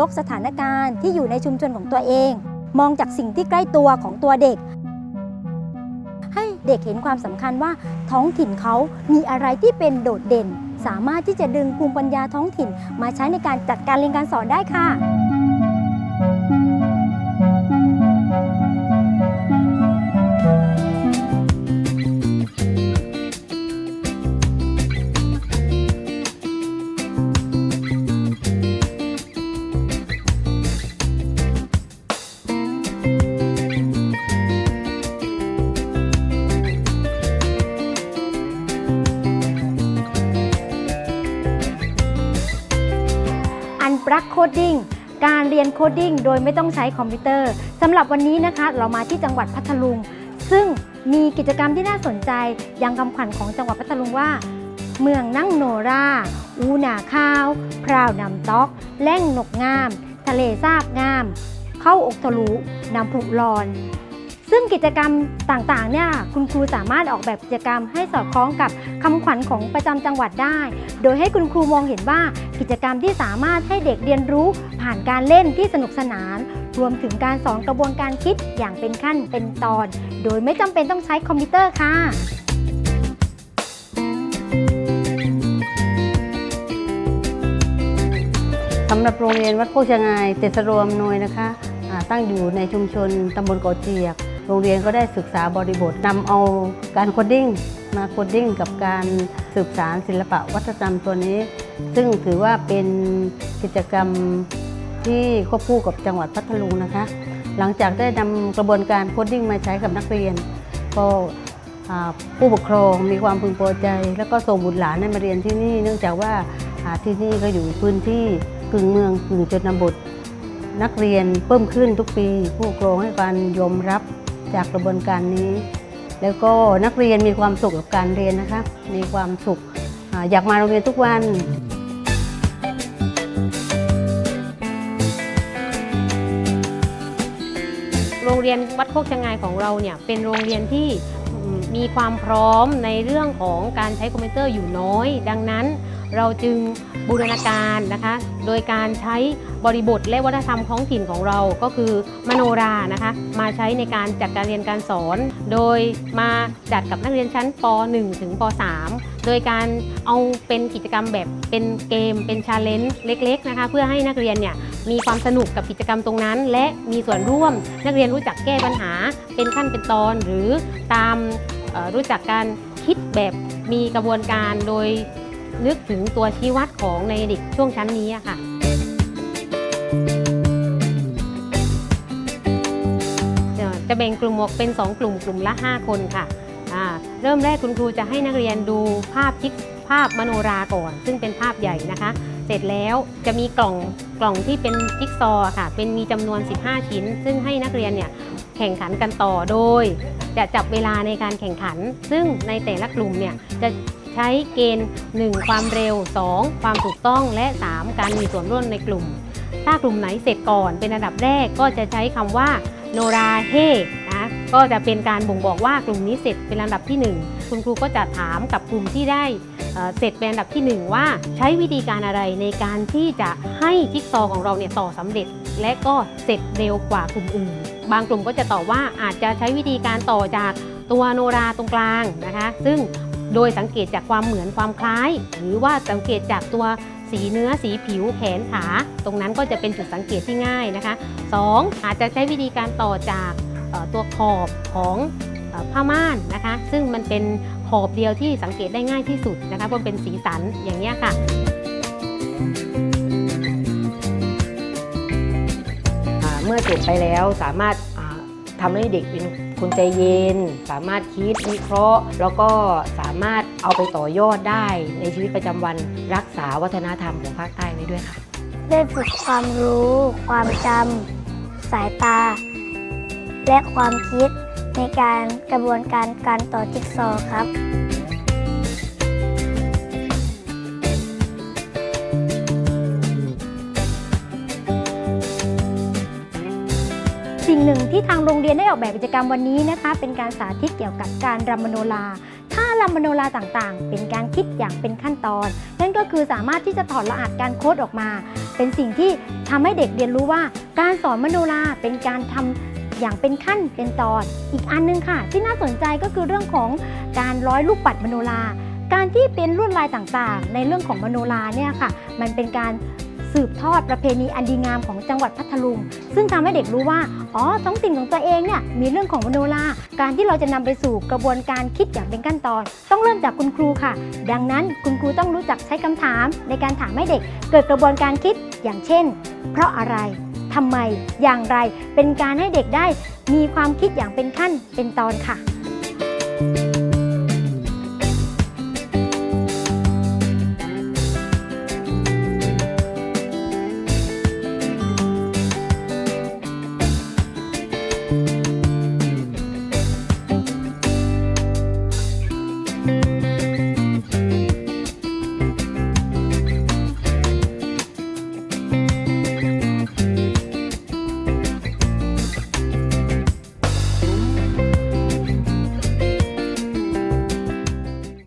ยกสถานการณ์ที่อยู่ในชุมชนของตัวเอง มองจากสิ่งที่ใกล้ตัวของตัวเด็ก ให้เด็กเห็นความสำคัญว่าท้องถิ่นเขามีอะไรที่เป็นโดดเด่น สามารถที่จะดึงภูมิปัญญาท้องถิ่น มาใช้ในการจัดการเรียนการสอนได้ค่ะ รักโคดดิ้งการเรียนโคดดิ้งโดยไม่ต้องใช้คอมพิวเตอร์สำหรับวันนี้นะคะ เรามาที่จังหวัดพัทลุง ซึ่งมีกิจกรรมที่น่าสนใจยังคำขวัญของจังหวัดพัทลุงว่า เมืองนั่งโนรา อูนาข้าว พราวนำต๊อก แล่งนกงาม ทะเลซากงาม เข้าอกทะลุนำผุรอน ซึ่งกิจกรรมต่างๆเนี่ยคุณครูสามารถออกแบบกิจกรรมให้สอดคล้องกับคำขวัญของประจำจังหวัดได้ โดยให้คุณครูมองเห็นว่ากิจกรรมที่สามารถให้เด็กเรียนรู้ผ่านการเล่นที่สนุกสนาน รวมถึงการสอนกระบวนการคิดอย่างเป็นขั้นเป็นตอน โดยไม่จำเป็นต้องใช้คอมพิวเตอร์ค่ะสำหรับโรงเรียนวัดโคกชงายเตสรวมนวยนะคะตั้งอยู่ในชุมชนตำบลเกาะเจียก โรงเรียนก็ได้ศึกษาบริบทนำเอาการโคดดิ้งมาโคดดิ้งกับการสืบสารศิลปะวัฒนธรรมตัวนี้ ซึ่งถือว่าเป็นกิจกรรมที่ควบคู่กับจังหวัดพัทลุงนะคะ หลังจากได้นำกระบวนการโคดดิ้งมาใช้กับนักเรียน ก็ผู้ปกครองมีความพึงพอใจ แล้วก็ส่งบุตรหลานมาเรียนที่นี่ เนื่องจากว่าอ่าที่นี่ก็อยู่พื้นที่กึ่งเมืองกึ่งชนบทนักเรียนเพิ่มขึ้นทุกปี ผู้ปกครองให้การยอมรับ จากกระบวนการนี้ แล้วก็นักเรียนมีความสุขกับการเรียนนะคะ มีความสุขอยากมาโรงเรียนทุกวันโรงเรียนวัดโคกชะงายของเราเนี่ยเป็นโรงเรียนที่ มีความพร้อมในเรื่องของการใช้คอมพิวเตอร์อยู่น้อย ดังนั้นเราจึงบูรณาการนะคะ โดยการใช้บริบทและวัฒนธรรมท้องถิ่นของเราก็คือมโนรานะคะ มาใช้ในการจัดการเรียนการสอน โดยมาจัดกับนักเรียนชั้นป .1 ถึงป .3 โดยการเอาเป็นกิจกรรมแบบเป็นเกม เป็นชาเลนจ์เล็กๆนะคะเพื่อให้นักเรียนเนี่ยมีความสนุกกับกิจกรรมตรงนั้น และมีส่วนร่วม นักเรียนรู้จักแก้ปัญหา เป็นขั้นเป็นตอน หรือตามรู้จักการคิดแบบมีกระบวนการโดยนึกถึงตัวชี้วัดของในเด็กช่วงชั้นนี้ค่ะจะแบ่งกลุ่มออกเป็น 2 กลุ่มกลุ่มละ 5 คนค่ะ เริ่มแรกคุณครูจะให้นักเรียนดูภาพจิ๊กภาพมโนราก่อน ซึ่งเป็นภาพใหญ่นะคะ เสร็จแล้วจะมีกล่องกล่องที่เป็นจิ๊กซอค่ะ เป็นมีจำนวน 15 ชิ้น ซึ่งให้นักเรียนเนี่ยแข่งขันกันต่อโดย จะจับเวลาในการแข่งขัน ซึ่งในแต่ละกลุ่มเนี่ยจะใช้เกณฑ์ 1 ความเร็ว 2 ความถูกต้องและ 3 การมีส่วนร่วมในกลุ่ม ถ้ากลุ่มไหนเสร็จก่อนเป็นอันดับแรกก็จะใช้คำว่าโนราเฮ ก็จะเป็นการบ่งบอกว่ากลุ่มนี้เสร็จเป็นอันดับที่ 1 คุณครูก็จะถามกับกลุ่มที่ได้เสร็จเป็นอันดับทีหนึ่1 ว่าใช้วิธีการอะไรในการที่จะให้จิ๊กซอของเราเนี่ยต่อสำเร็จ และก็เสร็จเร็วกว่ากลุ่มอื่น บางกลุ่มก็จะตอบว่าอาจจะใช้วิธีการต่อจากตัวโนราตรงกลางนะคะ ซึ่งโดยสังเกตจากความเหมือนความคล้าย หรือว่าสังเกตจากตัวสีเนื้อสีผิวแขนขา ตรงนั้นก็จะเป็นจุดสังเกตที่ง่ายนะคะ 2. อาจจะใช้วิธีการต่อจาก ตัวขอบของเอ่อผ้าม่านนะคะ ซึ่งมันเป็นขอบเดียวที่สังเกตได้ง่ายที่สุดนะคะเพราะมันเป็นสีสันอย่างนี้ยค่ะอ่าเมื่อจบไปแล้วสามารถอ่าทำให้เด็กเป็นคนใจเย็น สามารถคิดวิเคราะห์ แล้วก็สามารถเอาไปต่อยอดได้ในชีวิตประจำวันรักษาวัฒนธรรมของภาคใต้ไว้ด้วยค่ะ ได้ฝึกความรู้ ความจำสายตา และความคิดในการกระบวนการการต่อจิ๊กซอว์ครับ สิ่งหนึ่งที่ทางโรงเรียนได้ออกแบบกิจกรรมวันนี้นะคะ เป็นการสาธิตเกี่ยวกับการรำมโนราท่ารำมโนราต่างๆ เป็นการคิดอย่างเป็นขั้นตอน นั่นก็คือสามารถที่จะถอดรหัสการโค้ดออกมา เป็นสิ่งที่ทำให้เด็กเรียนรู้ว่า การสอนมโนราเป็นการทำ อย่างเป็นขั้นเป็นตอน อีกอันนึงค่ะ ที่น่าสนใจก็คือเรื่องของการร้อยลูกปัดมโนรา การที่เป็นลวดลายต่างๆ ในเรื่องของมโนราเนี่ยค่ะ มันเป็นการสืบทอดประเพณีอันดีงามของจังหวัดพัทลุง ซึ่งทำให้เด็กรู้ว่า อ๋อ ท้องถิ่นของตัวเองเนี่ยมีเรื่องของมโนรา การที่เราจะนำไปสู่กระบวนการคิดอย่างเป็นขั้นตอน ต้องเริ่มจากคุณครูค่ะ ดังนั้นคุณครูต้องรู้จักใช้คำถามในการถามให้เด็ก เกิดกระบวนการคิดอย่างเช่น เพราะอะไร ทำไมอย่างไร เป็นการให้เด็กได้มีความคิดอย่างเป็นขั้นเป็นตอนค่ะ